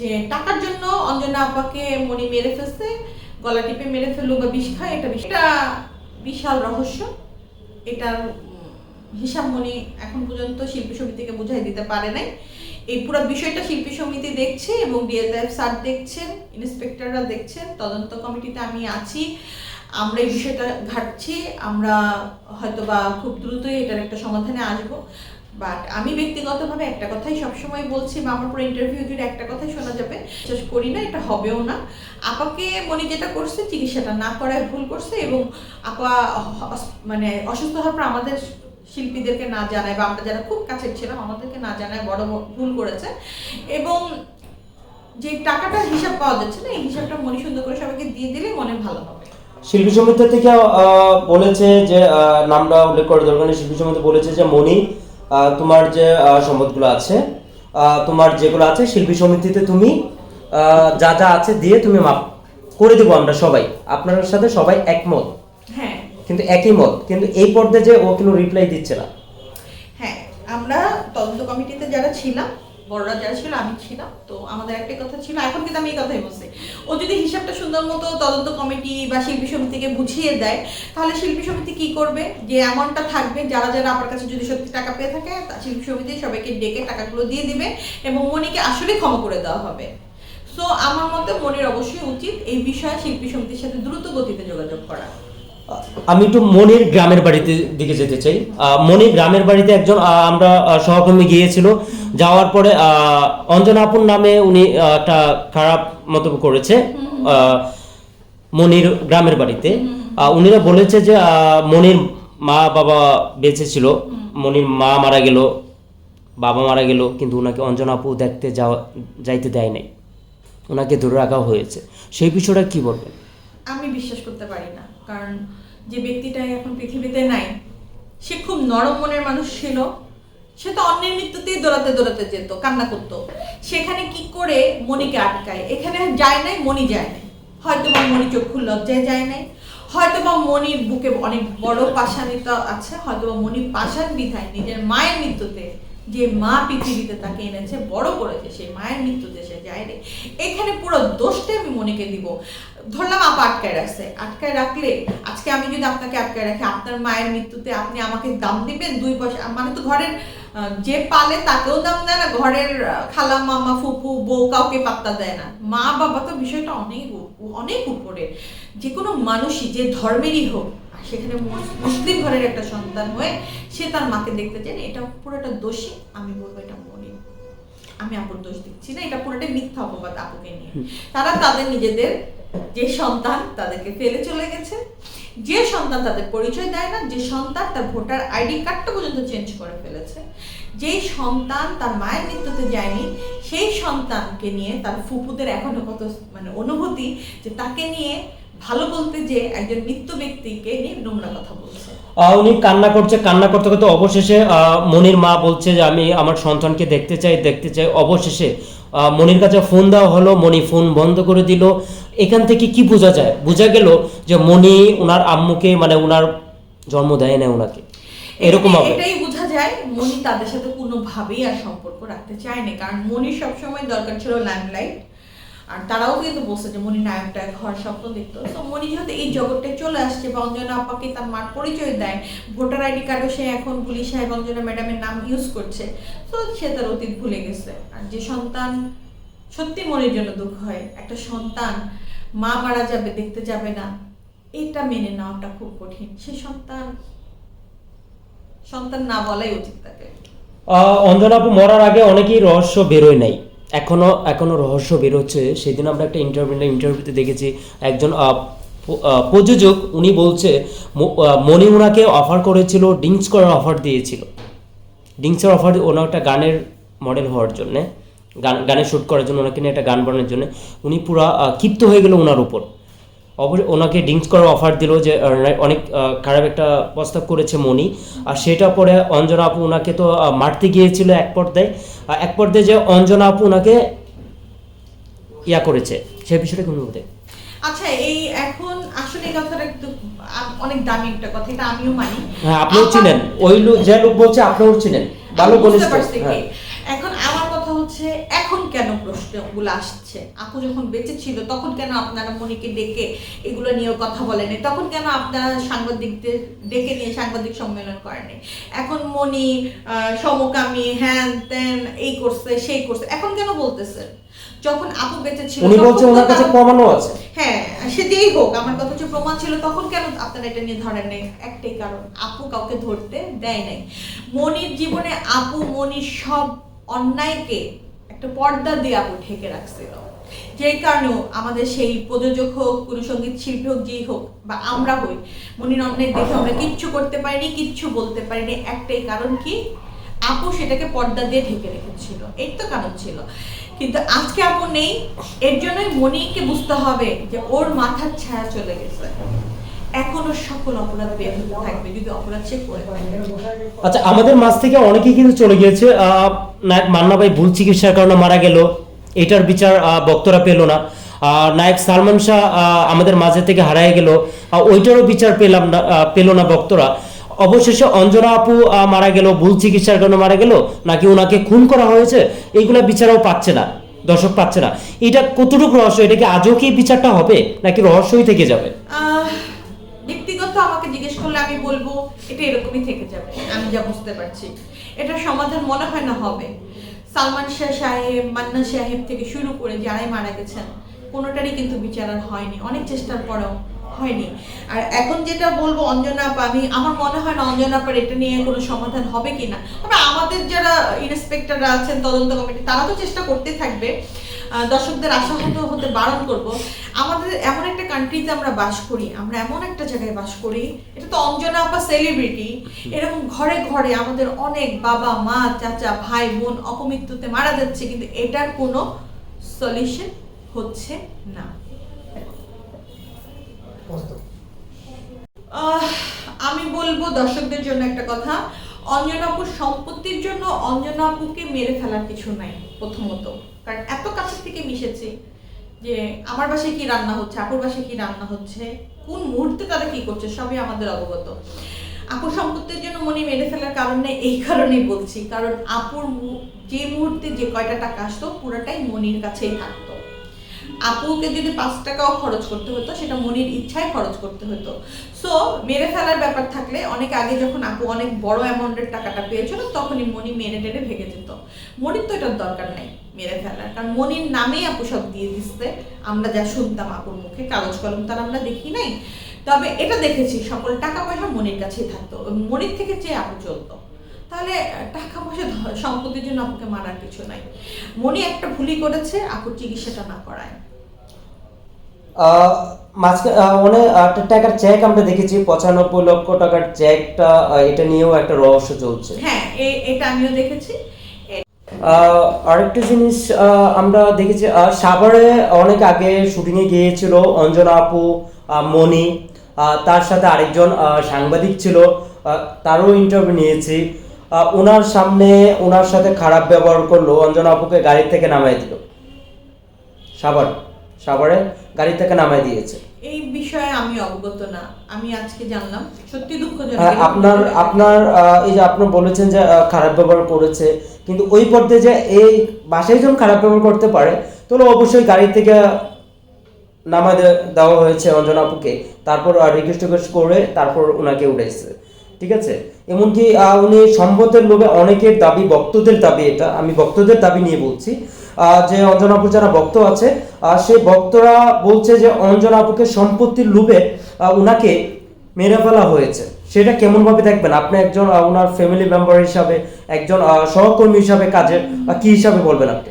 যে টাকার জন্য অঞ্জনা আপাকে মনি মেরে ফেলছে, গলা টিপে মেরে ফেলল বা বিষ খায় এটা এটা বিশাল রহস্য। এটার হিসাব মনি এখন পর্যন্ত শিল্পী সমিতিকে বুঝাই দিতে পারে নাই। এই পুরো বিষয়টা শিল্পী সমিতি দেখছে এবং ডিএলএফ স্যার দেখছেন, ইন্সপেক্টররা দেখছেন, তদন্ত কমিটিতে আমি আছি। আমরা এই বিষয়টা ঘাটছি, আমরা হয়তোবা খুব দ্রুতই এটার একটা সমাধানে আসব। বাট আমি ব্যক্তিগতভাবে একটা কথাই সবসময় বলছি বা আমার পুরো ইন্টারভিউ জুড়ে একটা কথাই শোনা যাবে। বিশ্বাস করি না, এটা হবেও না। আপাকে মনে যেটা করছে, চিকিৎসাটা না করায় ভুল করছে এবং আপা মানে অসুস্থ হওয়ার পর আমাদের শিল্পীদেরকে না জানায় বা আমরা যারা খুব কাছের ছিলাম, আমাদেরকে না জানায় বড় ভুল করেছে। এবং যে টাকাটার হিসাব পাওয়া যাচ্ছে না, এই হিসাবটা মনে সুন্দর করে সবাইকে দিয়ে দিলে মনে ভালো হবে। শিল্পী সমিতি থেকে বলেছে যে নামটা উল্লেখ করে দরকার শিল্পী সমিতি বলেছে যে মনি তোমার যে সম্পদগুলো আছে তোমার যেগুলো আছে শিল্পী সমিতিতে তুমি যা যা আছে দিয়ে তুমি মাপ করে দেবো আমরা সবাই। আপনার সাথে সবাই একমত। হ্যাঁ। কিন্তু একই মত। কিন্তু এই পর্যায়ে যে ও কোনো রিপ্লাই দিচ্ছে না। হ্যাঁ আমরা তদন্ত কমিটিতে যারা ছিলাম বড়রা যারা ছিল, আমি ছিলাম। তো আমাদের একটা কথা ছিল, এখন কিন্তু আমি এই কথাই বলছি। ও যদি হিসাবটা সুন্দর মতো তদন্ত কমিটি বা শিল্পী সমিতিকে বুঝিয়ে দেয়, তাহলে শিল্পী সমিতি কি করবে? যে অ্যামাউন্টটা থাকবে, যারা যারা আমার কাছে যদি সত্যি টাকা পেয়ে থাকে শিল্পী সমিতি সবাইকে ডেকে টাকাগুলো দিয়ে দিবে এবং মনিকে আসলে ক্ষমা করে দেওয়া হবে। সো আমার মতে মনির অবশ্যই উচিত এই বিষয়ে শিল্পী সমিতির সাথে দ্রুত গতিতে যোগাযোগ করা। আমি একটু মনির গ্রামের বাড়িতে দিকে যেতে চাই। মনির গ্রামের বাড়িতে একজন আমরা সহকর্মী গিয়েছিল। যাওয়ার পরে আহ, অঞ্জনা আপুর নামে উনি একটা খারাপ মন্তব্য করেছে মনির গ্রামের বাড়িতে। উনিরা বলেছে যে মনির মা বাবা বেঁচে ছিল। মনির মা মারা গেল বাবা মারা গেল কিন্তু ওনাকে অঞ্জনা আপু দেখতে যাওয়া যাইতে দেয় নাই। ওনাকে ধরে রাখা হয়েছে। সেই বিষয়টা কি বলবেন? আমি বিশ্বাস করতে পারি না। কারণ যে ব্যক্তিটা এখন পৃথিবীতে নাই, সে খুব নরম মনের মানুষ ছিল। সে তো অন্যের মৃত্যুতেই দৌড়াতে দৌড়াতে যেত, কান্না করতো। সেখানে কি করে মনিকে আটকায়? এখানে যায় নাই মনি যায় নাই। হয়তো বা মনি চক্ষু লজ্জায় যায় নাই। হয়তো বা মনির বুকে অনেক বড় পাষাণিতা আছে হয়তো বা মনি পাষাণ বিধায় নিজের মায়ের মৃত্যুতে যে মা পৃথিবীতে তাকে এনেছে, বড় করেছে সেই মায়ের মৃত্যুতে সে যায়নি। এখানে পুরো দোষটা আমি মনেকে দিব। ধরলাম আপা আটকায় রাখছে। আটকায় রাখলে আজকে আমি যদি আপনাকে আটকায় রাখি, আপনার মায়ের মৃত্যুতে আপনি আমাকে দাম দিবেন দুই পয়সা মানে তো ঘরের যে পালে তাকেও দাম দেয় না, ঘরের খালা মামা ফুফু বউ কাউকে পাত্তা দেয় না। মা বাবা তো বিষয়টা অনেক অনেক উপরে। যে কোনো মানুষই যে ধর্মেরই হোক সেখানে মুসলিম ঘরের একটা সন্তান হয়ে সে তার মাকে দেখতে চায় এটা পুরোটা দোষী আমি বলব এটা মনে। আমি আপুর দোষ দিচ্ছি না এটা পুরোটাই মিথ্যা অপবাদ আপুকে নিয়ে। তারা তাদের নিজেদের যে সন্তান তাদেরকে ফেলে চলে গেছে। যে সন্তান তাদের পরিচয় দেয় না যে সন্তান তার ভোটার আইডি কার্ডটা পর্যন্ত চেঞ্জ করে ফেলেছে। যেই সন্তান তার মায়ের মৃত্যুতে যায়নি সেই সন্তানকে নিয়ে তার ফুপুদের এখনও কত মানে অনুভূতি যে তাকে নিয়ে ভালো বলতে যে একজন মৃত্যু ব্যক্তিকে নিয়ে নোংরা কথা বলছে। উনি কান্না করছে কান্না করতে করতে অবশেষে মনির মা বলছে যে আমি আমার সন্তানকে দেখতে চাই দেখতে চাই। অবশেষে মনির কাছে ফোন দেওয়া হলো মনি ফোন বন্ধ করে দিল। এখান থেকে কি বোঝা যায়? বোঝা গেল যে মনি ওনার আম্মুকে মানে ওনার জন্ম দেয় না ওনাকে এরকম হবে এটাই বোঝা যায় মনি তাদের সাথে কোনোভাবেই আর সম্পর্ক রাখতে চায়নি। কারণ মনির সবসময় দরকার ছিল ল্যান্ডলাইন আর তারাও কিন্তু বলছে যে মনি নায়কটা ঘর স্বপ্ন দেখতো। তো মনি যেহেতু এই জগৎটায় চলে আসছে বা অঞ্জনা আপাকে তার মার পরিচয় দেয় ভোটার আইডি কার্ডও সে এখন পুলিশ সাহেব অঞ্জনা ম্যাডামের নাম ইউজ করছে। তো সে তার অতীত ভুলে গেছে। আর যে সন্তান সত্যি মনের জন্য দুঃখ হয় একটা সন্তান মা মারা যাবে দেখতে যাবে না এটা মেনে নেওয়াটা খুব কঠিন। সে সন্তান সন্তান না বলাই উচিত তাকে। আহ, অঞ্জনা মরার আগে অনেকেই রহস্য বেরোয় নাই। এখনও এখনও রহস্য বেরোচ্ছে। সেদিন আমরা একটা ইন্টারভিউ ইন্টারভিউতে দেখেছি একজন প্রযোজক, উনি বলছে মনি ওনাকে অফার করেছিল ডিঙ্কস করার অফার দিয়েছিল। ডিঙ্কসের অফার ওনার একটা গানের মডেল হওয়ার জন্যে, গান গানে শ্যুট করার জন্য, ওনাকে নিয়ে একটা গান বানানোর জন্য, উনি পুরো ক্ষিপ্ত হয়ে গেল ওনার উপর। অবশ্য ওনাকে ড্রিঙ্কস করার অফার দিল যে অনেক খারাপ একটা প্রস্তাব করেছে মনি আর সেটা পরে অঞ্জনা আপু ওনাকে তো মারতে গিয়েছিল এক পর্দায়। আর এক পর্দায় যে অঞ্জনা আপু ওনাকে ইয়া করেছে সে বিষয়টা কেমন বলতে? আচ্ছা এই এখন আসলে এই কথাটা একটু অনেক দামি একটা কথা এটা আমিও মানি। হ্যাঁ আপনিও ছিলেন ওই লোক যে লোক বলছে আপনিও ছিলেন ভালো আমি বুঝতে ঘনিষ্ঠ পারছি কি। হ্যাঁ এখন আমার কথা হচ্ছে এখন কেন প্রশ্ন গুলো আসছে। আপু যখন বেঁচে ছিল তখন কেন আপনারা মনিকে ডেকে এগুলো নিয়েও কথা বলেনি তখন কেন আপনারা সাংবাদিকদের ডেকে নিয়ে সাংবাদিক সম্মেলন করেনি এখন মনি সমকামী হ্যান ত্যান এই করছে সেই করছে এখন কেন বলতেছে যখন আপু বেঁচে ছিল উনি বলছে ওনার কাছে প্রমাণও আছে। হ্যাঁ সেটাই হোক আমার কথা হচ্ছে প্রমাণ ছিল তখন কেন আপনারা এটা নিয়ে ধরেন নাই? একটাই কারণ আপু কাউকে ধরতে দেয় নাই। মনির জীবনে আপু মনির সব অন্যায়কে একটা পর্দা দিয়ে আপু ঢেকে রাখছিল। যেই কারণেও আমাদের সেই প্রযোজক হোক কোনো সংগীত শিল্পী হোক, যেই হোক, বা আমরা হই, মনির অন্যায় দেখে আমরা কিচ্ছু করতে পারিনি, কিচ্ছু বলতে পারিনি। একটাই কারণ কি? আপু সেটাকে পর্দা দিয়ে ঢেকে রেখেছিল। এই তো কারণ ছিল। কিন্তু আজকে আপু নেই, এর জন্যই মনিকে বুঝতে হবে যে ওর মাথার ছায়া চলে গেছে। এখনও সকল অপরাধ থাকবে যদি অপরাধ সে করে আচ্ছা আমাদের মাঝ থেকে অনেকেই কিন্তু চলে গিয়েছে। মান্না ভাই ভুল চিকিৎসার কারণে মারা গেল। এটার বিচার আহ, ভক্তরা পেল না। নায়ক সালমান শাহ আমাদের মাঝে থেকে হারায় গেল। ওইটারও বিচার পেলাম না পেল না ভক্তরা। অবশেষে অঞ্জনা আপু মারা গেল। ভুল চিকিৎসার কারণে মারা গেল। নাকি ওনাকে খুন করা হয়েছে? এইগুলা বিচারও পাচ্ছে না। দর্শক পাচ্ছে না। এটা কতটুকু রহস্য? এটা কি আজও কি বিচারটা হবে? নাকি রহস্যই থেকে যাবে? আমি বলব, এটা এরকমই থেকে যাবে। আমি যা বুঝতে পারছি। এটা সমাধান মনে হয় না হবে। সালমান শাহ সাহেব, মান্না সাহেব থেকে শুরু করে যারাই মারা গেছেন, কোনোটারই কিন্তু বিচার হয়নি। অনেক চেষ্টার পরেও হয়নি। আর এখন যেটা বলব অঞ্জনা আমি, আমার মনে হয় না অঞ্জনা আপার এটা নিয়ে কোনো সমাধান হবে কিনা। তবে আমাদের যারা ইন্সপেক্টররা আছেন, তদন্ত কমিটি, তারা তো চেষ্টা করতে থাকবে। দর্শকদের আশাহত হতে বারণ করব। আমাদের এমন একটা কান্ট্রিতে আমরা বাস করি, আমরা এমন একটা জায়গায় বাস করি, এটা তো অঞ্জনা আপা সেলিব্রিটি এরকম ঘরে ঘরে আমাদের অনেক বাবা, মা, চাচা, ভাই, বোন অপমৃত্যুতে মারা যাচ্ছে, কিন্তু এটার কোনো সলিউশন হচ্ছে না। আহ, আমি বলব দর্শকদের জন্য একটা কথা। অঞ্জনা আপুর সম্পত্তির জন্য অঞ্জনা আপুকে মেরে ফেলার কিছু নাই প্রথমত। কারণ এত কাছের থেকে মিশেছি যে আমার বাসায় কি রান্না হচ্ছে আপুর বাসায় কি রান্না হচ্ছে কোন মুহূর্তে তারা কি করছে সবই আমাদের অবগত। আপুর সম্পত্তির জন্য মনি মেরে ফেলার কারণে এই কারণেই বলছি। কারণ আপুর যে মুহূর্তে যে কয়টা টাকা আসতো পুরোটাই মনির কাছেই থাকতো। আপুকে যদি পাঁচ টাকাও খরচ করতে হতো, সেটা মনির ইচ্ছায় খরচ করতে হতো। সো মেরে ফেলার ব্যাপার থাকলে অনেক আগে যখন আপু অনেক বড় অ্যামাউন্টের টাকাটা পেয়েছিল, তখনই মনি মেরে টেনে ভেঙে যেত। মনির তো এটার দরকার নাই মেরে ফেলার, কারণ মনির নামেই আপু সব দিয়ে দিচ্ছে। আমরা যা শুনতাম আপুর মুখে, কাগজ কলম তার আমরা দেখি নাই। তবে এটা দেখেছি, সকল টাকা পয়সা মনির কাছেই থাকতো মনির থেকে চেয়ে আপু চলতো। তাহলে টাকা পয়সা সম্পত্তির জন্য আপুকে মারার কিছু নাই। মনি একটা ভুলই করেছে, আপুর চিকিৎসাটা না করায়। মাঝখানে অনেক একটা টাকার চেক আমরা দেখেছি পঁচানব্বই লক্ষ টাকার চেকটা এটা নিয়েও একটা রহস্য চলছে। হ্যাঁ এটা আমিও দেখেছি। আরেকটা জিনিস আমরা দেখেছি সাভারে অনেক আগে শুটিংয়ে গিয়েছিল অঞ্জনা আপু মনি তার সাথে আরেকজন সাংবাদিক ছিল তারও ইন্টারভিউ নিয়েছি। ওনার সামনে ওনার সাথে খারাপ ব্যবহার করল অঞ্জনা আপুকে গাড়ি থেকে নামাই দিল। সাভার। সাভারে গাড়ি থেকে নামাই দিয়েছে। এই বিষয়ে আমি অবগত না। আমি আজকে জানলাম সত্যি দুঃখজনক। হ্যাঁ, আপনার আপনার এই যে আপনি বলেছেন যে খারাপ ব্যবহার করেছে কিন্তু ওই পর্যায়ে যে এই বাসায় যখন খারাপ ব্যবহার করতে পারে তাহলে অবশ্যই গাড়ি থেকে নামা দেওয়া হয়েছে অঞ্জনা আপুকে। তারপর রিকোয়েস্ট করে তারপর ওনাকে উঠেছে ঠিক আছে? এমনকি উনি সম্পদের লোভে অনেকের দাবি ভক্তদের দাবি এটা আমি ভক্তদের দাবি নিয়ে বলছি। যে অঞ্জনা আপুর যারা ভক্ত আছে আহ, সেই ভক্তরা বলছে যে অঞ্জনা আপুকে সম্পত্তির লোভে উনাকে মেরে ফেলা হয়েছে। সেটা কেমন ভাবে দেখবেন? আপনি একজন ওনার ফ্যামিলি মেম্বার হিসাবে একজন সহকর্মী হিসাবে কাজের কি হিসাবে বলবেন আপনি?